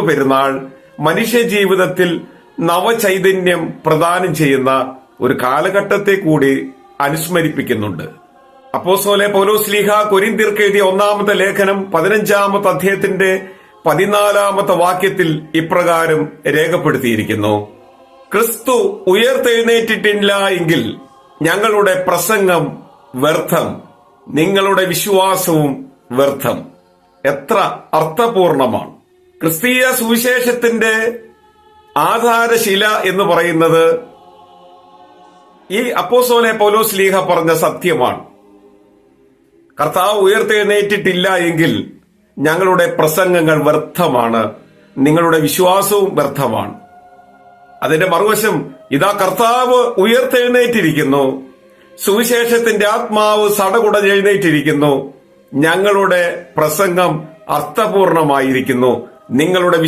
ഉയർപ്പ് പെരുന്നാൾ മനുഷ്യ ജീവിതത്തിൽ നവചൈതന്യം പ്രദാനം ചെയ്യുന്ന ഒരു കാലഘട്ടത്തെ കൂടി അനുസ്മരിപ്പിക്കുന്നുണ്ട്. അപ്പോസോലെ പൗലോസ്ലീഹ കൊരിന്തിർക്ക് എഴുതിയ ഒന്നാമത്തെ ലേഖനം പതിനഞ്ചാമത്തെ അധ്യായത്തിന്റെ പതിനാലാമത്തെ വാക്യത്തിൽ ഇപ്രകാരം രേഖപ്പെടുത്തിയിരിക്കുന്നു. ക്രിസ്തു ഉയർത്തെഴുന്നേറ്റിട്ടില്ല എങ്കിൽ ഞങ്ങളുടെ പ്രസംഗം വ്യർത്ഥം നിങ്ങളുടെ വിശ്വാസവും വ്യർത്ഥം. എത്ര അർത്ഥപൂർണമാണ്. ക്രിസ്തീയ സുവിശേഷത്തിന്റെ ആധാരശില എന്ന് പറയുന്നത് ഈ അപ്പോസോലെ പൗലോസ് ലീഹ പറഞ്ഞ സത്യമാണ്. കർത്താവ് ഉയർത്തെഴുന്നേറ്റിട്ടില്ല എങ്കിൽ ഞങ്ങളുടെ പ്രസംഗങ്ങൾ വ്യർത്ഥമാണ്. നിങ്ങളുടെ വിശ്വാസവും വ്യർത്ഥമാണ്. അതിന്റെ മറുവശം ഇതാ കർത്താവ് ഉയർത്തെഴുന്നേറ്റിരിക്കുന്നു. സുവിശേഷത്തിന്റെ ആത്മാവ് സടകുടഞ്ഞെഴുന്നേറ്റിരിക്കുന്നു ഞങ്ങളുടെ പ്രസംഗം അർത്ഥപൂർണമായിരിക്കുന്നു. നിങ്ങളുടെ